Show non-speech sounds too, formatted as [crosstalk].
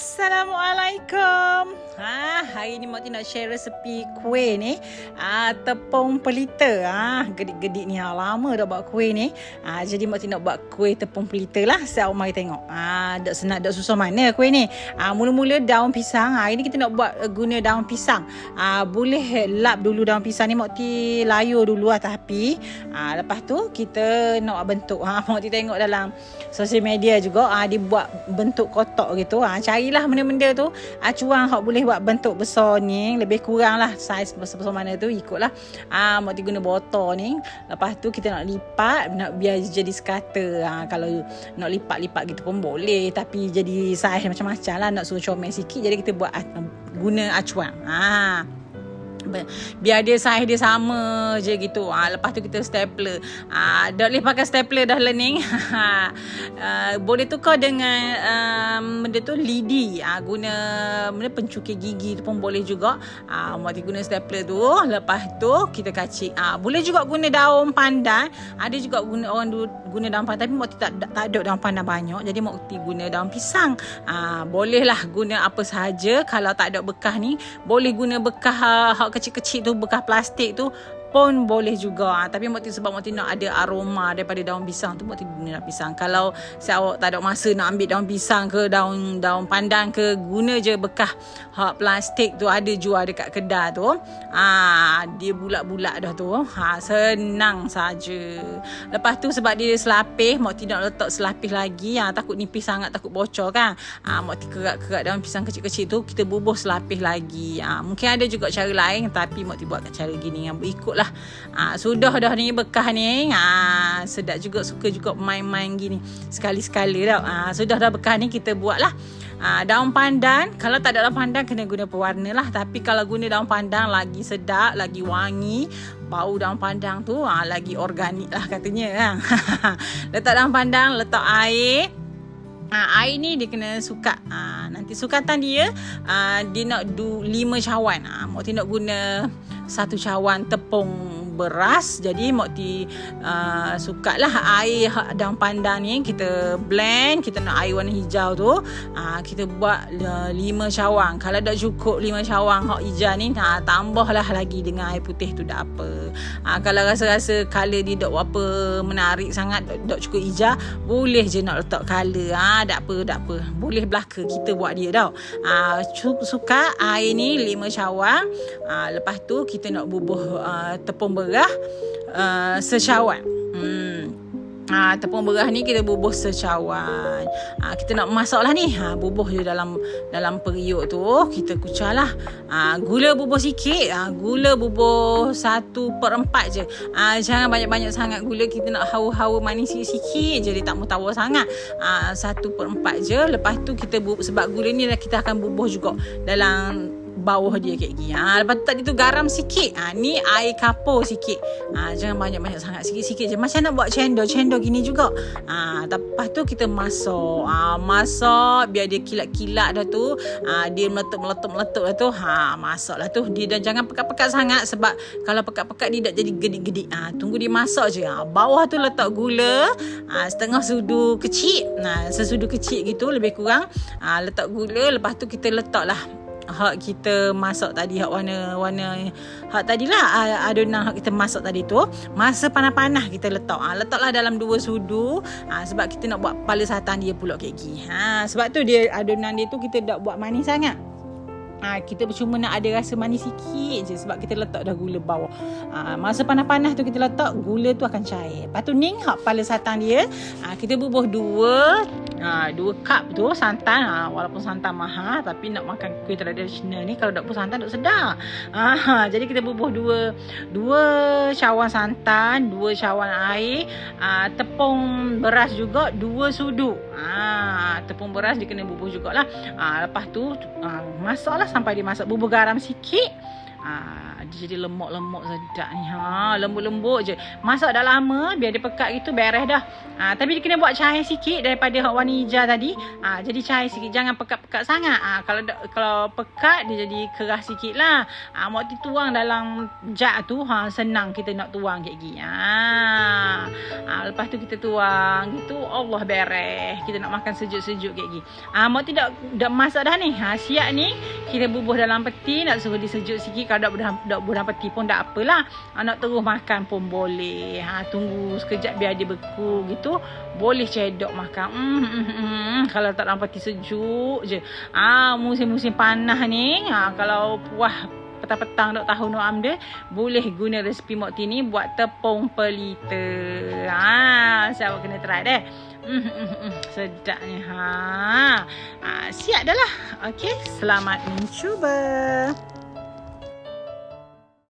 Assalamualaikum. Ha, hari ni Mak nak share resepi kuih ni. Ah, tepung pelita. Ah, gedik-gedik ni ha, lama dah buat kuih ni. Ah, jadi Mak nak buat kuih tepung pelita lah. Saya mari tengok. Ah, dak senang dak susah mana kuih ni. Ah, mula-mula daun pisang. Hari ni kita nak buat uh, guna daun pisang. Ah, boleh lap dulu daun pisang ni Mak layur dulu lah tapi ah, lepas tu kita nak bentuk. Ha, Mak tengok dalam sosial media juga ah, dibuat bentuk kotak gitu. Ah, carilah benda-benda tu. Ah, cuang hak boleh buat bentuk besar ni lebih kurang lah saiz besar-besar mana tu ikutlah. Ah mak guna botol ni. Lepas tu kita nak lipat nak biar jadi sekata ah, kalau nak lipat-lipat gitu pun boleh tapi jadi saiz macam-macam lah. Nak suruh comel sikit jadi kita buat ah, guna acuan. Ah biar dia saiz dia sama je gitu. Ha, lepas tu kita stapler. Ha, dah boleh pakai stapler dah learning. Ha, [laughs] boleh tukar dengan um, benda tu lidi. Ha, guna benda pencukir gigi tu pun boleh juga. Ha, mati guna stapler tu. Lepas tu kita kacik. Ha, boleh juga guna daun pandan. Ada juga guna orang guna daun pandan. Tapi mati tak, tak, ada daun pandan banyak jadi mati guna daun pisang. Ha, bolehlah guna apa sahaja. Kalau tak ada bekas ni boleh guna bekas uh, kecil-kecil tu bekas plastik tu pun boleh juga. Ha, tapi Mokti sebab Mokti nak ada aroma daripada daun pisang tu Mokti guna daun pisang. Kalau si awak tak ada masa nak ambil daun pisang ke daun daun pandan ke guna je bekas hak plastik tu ada jual dekat kedai tu. Ha, dia bulat-bulat dah tu. Ha, senang saja. Lepas tu sebab dia selapis Mokti nak letak selapis lagi ha, takut nipis sangat takut bocor kan. Ha, Mokti kerak-kerak daun pisang kecil-kecil tu kita bubuh selapis lagi. Ha, mungkin ada juga cara lain tapi Mokti buat cara gini. Yang ikut lah. Ha, sudah dah ni bekah ni. Ha, sedap juga suka juga main-main gini. Sekali-sekali dah. Ha, sudah dah bekah ni kita buat lah. Ha, daun pandan, kalau tak ada daun pandan kena guna pewarna lah. Tapi kalau guna daun pandan lagi sedap, lagi wangi. Bau daun pandang tu ha, lagi organik lah katanya. Kan? [laughs] letak daun pandang, letak air. Ha, air ni dia kena suka. Ha, nanti sukatan dia, ha, dia nak du lima cawan. Ha, Mak nak guna satu cawan tepung beras jadi mak ti uh, suka lah air daun pandan ni. Kita blend kita nak air warna hijau tu uh, kita buat uh, lima cawang kalau dah cukup lima cawang hak hijau ni uh, tambahlah lagi dengan air putih tu dah apa. Uh, kalau rasa-rasa color dia tak apa menarik sangat tak cukup hijau boleh je nak letak color ah uh, tak apa tak apa. Boleh belaka kita buat dia tau. Uh, suka air ni lima cawang uh, lepas tu kita nak bubuh uh, tepung beras uh, secawan. Hmm. Ha, tepung beras ni kita bubuh secawan. Ha, kita nak masak lah ni. Ha, bubuh je dalam dalam periuk tu. Kita kucah lah. Ha, gula bubuh sikit. Ha, gula bubuh satu per empat je. Ha, jangan banyak-banyak sangat gula. Kita nak hawa-hawa manis sikit-sikit je. Dia tak mutawar sangat. Ha, satu per empat je. Lepas tu kita bubuh. Sebab gula ni kita akan bubuh juga dalam bawah dia kayak gini. Ha, lepas tu tadi tu garam sikit. Ha, ni air kapur sikit. Ha, jangan banyak-banyak sangat. Sikit-sikit je. Macam nak buat cendol. Cendol gini juga. Ha, lepas tu kita masak. Ha, masak biar dia kilat-kilat dah tu. Ha, dia meletup-meletup-meletup dah tu. Ha, masak lah tu. Dia dan jangan pekat-pekat sangat. Sebab kalau pekat-pekat dia tak jadi gedik-gedik. Ha, tunggu dia masak je. Ha, bawah tu letak gula. Ha, setengah sudu kecil. Ha, sesudu kecil gitu lebih kurang. Ha, letak gula. Lepas tu kita letak lah hak kita masak tadi hak warna-warna hak tadilah adonan hak kita masak tadi tu masa panas-panas kita letak ha, letaklah dalam dua sudu ha, sebab kita nak buat pala satan dia pula kek ha, sebab tu dia adonan dia tu kita tak buat manis sangat Ha, kita cuma nak ada rasa manis sikit je sebab kita letak dah gula bawah. Ha, masa panas-panas tu kita letak gula tu akan cair. Lepas tu ning hak pala santan dia, ha, kita bubuh dua Ha, dua cup tu santan ha, walaupun santan mahal tapi nak makan kuih tradisional ni kalau tak pun santan tak sedap. Ha, [laughs] jadi kita bubuh dua dua cawan santan, dua cawan air, ha, tepung beras juga dua sudu. Ha, tepung beras dia kena bubuh jugalah. Ha, lepas tu ha, masaklah sampai dia masak bubuh garam sikit. Ah, dia jadi lemuk-lemuk sedap ni. Ha, lembut-lembut je. Masak dah lama, biar dia pekat gitu beres dah. Ah, tapi dia kena buat cair sikit daripada hak warna hijau tadi. Ah, jadi cair sikit, jangan pekat-pekat sangat. Ah, kalau kalau pekat dia jadi keras sikit lah. Ah, mak tu tuang dalam jat tu, ha, senang kita nak tuang. Ah, ah, lepas tu kita tuang gitu, Allah beres. Kita nak makan sejuk-sejuk kayak gini. Ah, mak tidak dah masak dah ni. Ha, siap ni. Kita bubuh dalam peti, nak suruh disejuk sikit kalau dah dak buah peti pun tak apalah. Anak terus makan pun boleh. Ha tunggu sekejap biar dia beku gitu. Boleh cedok makan. Mm, mm, mm. Kalau tak dalam peti sejuk je. Ah ha, musim-musim panas ni, ha kalau puah petang-petang dok tahu Noam dia boleh guna resipi Mok Tini buat tepung pelita. Ha, saya kena try deh. Mm, mm, mm, sedapnya. Ha. ha siap dah lah. Okey, selamat mencuba.